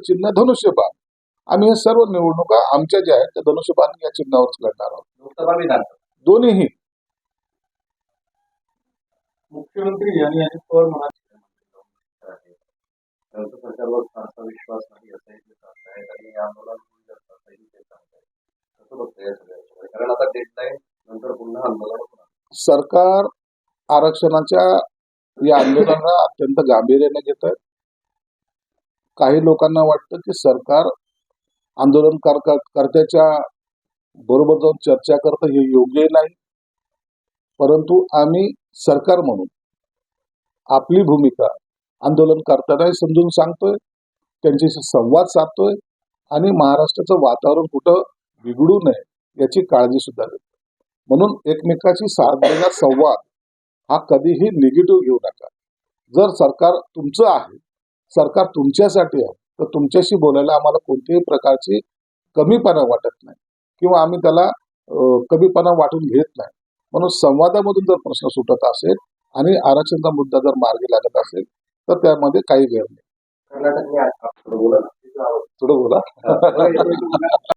चिन्ह धनुष्यबाण. आम्ही हे सर्व निवडणुका आमच्या ज्या आहेत त्या धनुष्यबाण या चिन्हावरच लढणार आहोत. लोकसभा विधानसभा दोन्हीही. मुख्यमंत्री यांनी अजित पवार म्हणाले त्यांचा सरकारवर फारसा विश्वास नाही असंही ते सांगतायत आणि आंदोलन होईल असंही ते सांगतायत कसं बघतं या सगळ्याच्याकडे कारण आता डेडलाईन नंतर पुन्हा आंदोलन सरकार आरक्षणाच्या या आंदोलनाला अत्यंत गांभीर्याने घेत आहे काही लोकांना वाटतं की सरकार आंदोलन कर्त्याच्या बरोबर जाऊन चर्चा करतं हे योग्य नाही. परंतु आम्ही सरकार म्हणून आपली भूमिका आंदोलन करतानाही समजून सांगतोय त्यांच्याशी संवाद साधतोय आणि महाराष्ट्राचं वातावरण कुठं बिघडू नये याची काळजी सुद्धा घेतो म्हणून एकमेकाशी साधलेला संवाद हा कधीही निगेटिव्ह घेऊ नका. जर सरकार तुमचं आहे सरकार तुमच्यासाठी आहे तर तुमच्याशी बोलायला आम्हाला कोणत्याही प्रकारची कमीपणा वाटत नाही. किंवा आम्ही त्याला कमीपणा वाटून घेत नाही. म्हणून संवादामधून जर प्रश्न सुटत असेल आणि आरक्षणाचा मुद्दा जर मार्गी लागत असेल तर त्यामध्ये काही गैर नाही. थोडं बोला. थोडं बोला.